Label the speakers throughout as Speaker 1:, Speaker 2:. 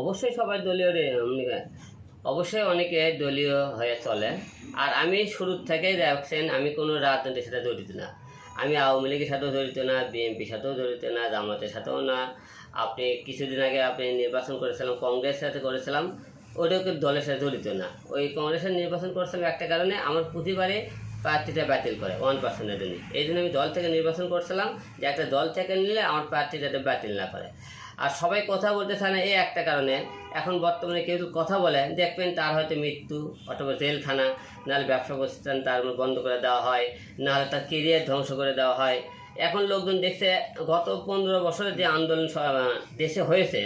Speaker 1: অবশ্যই সবাই দলীয় রে অবশ্যই অনেকে দলীয় হয়ে চলে। আর আমি শুরুর থেকেই দেখছেন, আমি কোনো রাজনীতির সাথে জড়িত না। আমি আওয়ামী লীগের সাথেও জড়িত না, বিএনপির সাথেও জড়িত না, জামাতের সাথেও না। আপনি কিছুদিন আগে আপনি নির্বাচন করেছিলাম কংগ্রেসের সাথে করেছিলাম ওটাও কিন্তু দলের সাথে জড়িত না। ওই কংগ্রেসের নির্বাচন করেছিলাম একটা কারণে আমার প্রতিবারে প্রার্থীটা বাতিল করে ওয়ান পার্সেন্টের জন্য। এই জন্য আমি দল থেকে নির্বাচন করছিলাম, যে একটা দল থেকে নিলে আমার প্রার্থীটা বাতিল না করে। আর সবাই কথা বলতে চায় না এই একটা কারণে। এখন বর্তমানে কেউ কথা বলে, দেখবেন তার হয়তো মৃত্যু অথবা জেলখানা, নাহলে ব্যবসা প্রতিষ্ঠান তার বন্ধ করে দেওয়া হয়, নাহলে তার কেরিয়ার ধ্বংস করে দেওয়া হয়। এখন লোকজন দেখছে, গত পনেরো বছরে যে আন্দোলন দেশে হয়েছে,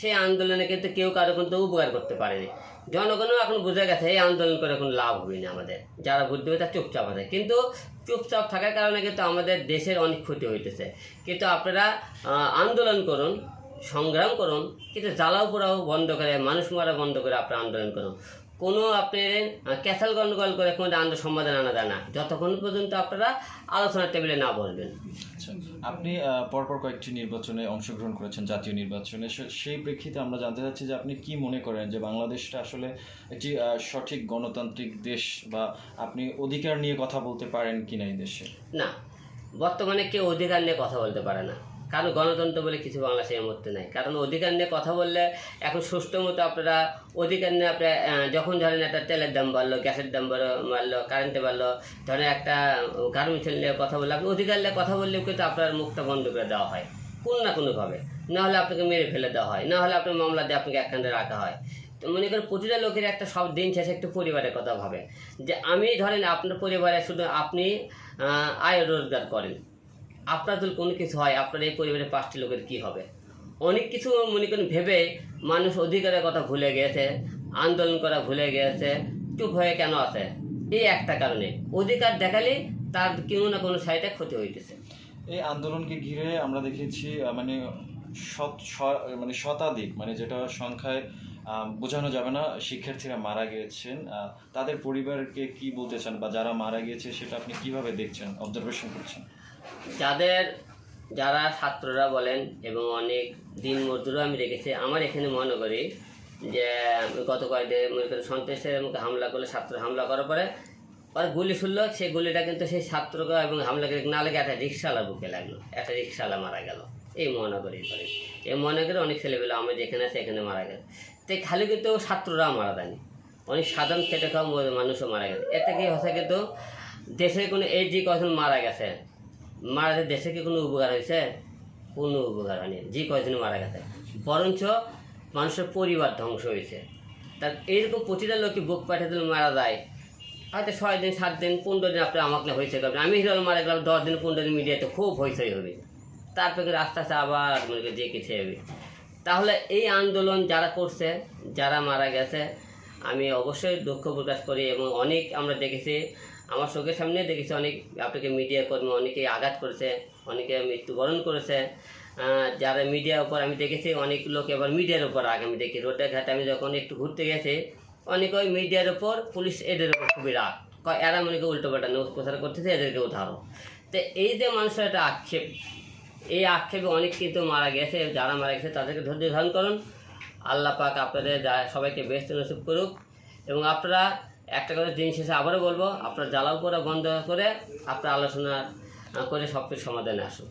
Speaker 1: সেই আন্দোলনে কিন্তু কেউ কারও কিন্তু উপকার করতে পারেনি। জনগণও এখন বুঝে গেছে, এই আন্দোলন করে কোনো লাভ হবে না আমাদের। যারা বুদ্ধি তারা চুপচাপ আছে। কিন্তু চুপচাপ থাকার কারণে কিন্তু আমাদের দেশের অনেক ক্ষতি হইতেছে। কিন্তু আপনারা আন্দোলন করুন সংগ্রাম করুন কিন্তু জ্বালাও পোড়াও বন্ধ করে মানুষ মারা বন্ধ করে আপনি আন্দোলন করুন। কোনো আপনি ক্যাথাল গন্ডগোল করে কোনো আন্দোলন সমাধান আনা যায় না। যতক্ষণ পর্যন্ত আপনারা আলোচনার টেবিলে না
Speaker 2: বলবেন। আপনি পরপর কয়েকটি নির্বাচনে অংশগ্রহণ করেছেন জাতীয় নির্বাচনে। সেই প্রেক্ষিতে আমরা জানতে চাচ্ছি যে আপনি কি মনে করেন যে বাংলাদেশটা আসলে একটি সঠিক গণতান্ত্রিক দেশ বা আপনি অধিকার নিয়ে কথা বলতে পারেন কি না এই দেশে?
Speaker 1: না বর্তমানে কেউ অধিকার নিয়ে কথা বলতে পারে না। কারণ গণতন্ত্র বলে কিছু বাংলাদেশে এই মুহূর্তে নাই। কারণ অধিকার নিয়ে কথা বললে এখন সুষ্ঠু মতো আপনারা অধিকার নিয়ে আপনার যখন ধরেন একটা তেলের দাম বাড়লো, গ্যাসের দাম বাড়লো কারেন্টে বাড়লো, ধরেন একটা গার্মেন্টস নিয়ে কথা বললে, আপনি অধিকার নিয়ে কথা বললেও কিন্তু আপনার মুখটা বন্ধ করে দেওয়া হয়। কোনো না কোনোভাবে। না হলে আপনাকে মেরে ফেলে দেওয়া হয়। না হলে আপনার মামলা দিয়ে আপনাকে একখানে রাখা হয়। তো মনে করেন প্রতিটা লোকের একটা সব দিন শেষে একটু পরিবারের কথা ভাবে। যে আমি ধরেন আপনার পরিবারে শুধু আপনি আয় রোজগার করেন। আপনার যদি কোনো কিছু হয়, আপনার এই পরিবারের পাঁচটি লোকের কি হবে? অনেক কিছু মনে করেন ভেবে মানুষ অধিকারের কথা ভুলে গিয়েছে আন্দোলন করা ভুলে গিয়েছে চুপ হয়ে কেন আছে? এই একটা কারণে। অধিকার দেখালে তার কোনো না কোনো সাইডে ক্ষতি হইতেছে।
Speaker 2: এই আন্দোলনকে ঘিরে আমরা দেখেছি মানে শত মানে শতাধিক মানে যেটা সংখ্যায় বোঝানো যাবে না, শিক্ষার্থীরা মারা গিয়েছেন তাদের পরিবারকে কি বলতে চান বা যারা মারা গিয়েছে সেটা আপনি কীভাবে দেখছেন অবজারভেশন করছেন?
Speaker 1: যাদের, যারা ছাত্ররা বলেন এবং অনেক দিন মজদুরও আমি রেখেছি আমার এখানে মনে করি যে গত কয়েকদিন মনে করি সন্ত্রাসের মুখে হামলা করলে ছাত্র হামলা করার পরে আর গুলি শুনলো সেই গুলিটা কিন্তু সেই ছাত্রকে এবং হামলাকে না লেগে একটা রিক্সাওয়ালা বুকে লাগল, একটা রিক্সাওয়ালা মারা গেল। এই মনে করি করে এই মনে করে অনেক ছেলেবেলা আমি যেখানে আছে এখানে মারা গেল। তো খালি কিন্তু ছাত্ররা মারা যায়নি অনেক সাধারণ খেটে খাওয়া মানুষও মারা গেছে। এতে কি হচ্ছে কিন্তু দেশে কোনো এই যে কজন মারা গেছে মারা গেছে, দেশে কি কোনো উপকার হয়েছে? কোনো উপকার হয়নি, যে কয়জন মারা গেছে। বরঞ্চ মানুষের পরিবার ধ্বংস হয়েছে। তার এইরকম প্রতিটা লোকই বুক পাঠিয়ে দিলে মারা যায়, হয়তো ছয় দিন, সাত দিন, পনেরো দিন আপনি আমাকে হয়েছে আমি হিরো মারা গেলাম, দশ দিন, পনেরো দিন মিডিয়াতে খুব হইচই হবে। তারপরে আস্তে আবার মনে করি যে কিছু হবে। তাহলে এই আন্দোলন যারা করছে, যারা মারা গেছে, আমি অবশ্যই দুঃখ প্রকাশ করি এবং অনেক আমরা দেখেছি, আমার চোখের সামনে দেখেছি অনেক আপনাকে মিডিয়া কর্মী অনেকে আঘাত করেছে, অনেকে মৃত্যুবরণ করেছে। যারা মিডিয়ার উপর আমি দেখেছি, অনেক লোক এবার মিডিয়ার উপর আগে আমি দেখি। রোডে ঘাটে আমি যখন একটু ঘুরতে গেছি, অনেক ওই মিডিয়ার উপর পুলিশ এদের উপর খুবই রাগ। এরা মনে করি উল্টো পাল্টা নিউজ প্রচার করতেছে এদেরকেও ধরো তো এই যে মানুষের একটা আক্ষেপ এই আক্ষেপে অনেক কিন্তু মারা গেছে, যারা মারা গেছে তাদেরকে ধৈর্য ধারণ করুন। আল্লাহ পাক আপনাদের সবাইকে ব্যস্ত নসিব করুক। এবং আপনারা একটা কথা দিন শেষে আবারও বলব, আপনার জ্বালাও করা বন্ধ করে, আপনার আলোচনা করে সব কিছু সমাধানে আসুন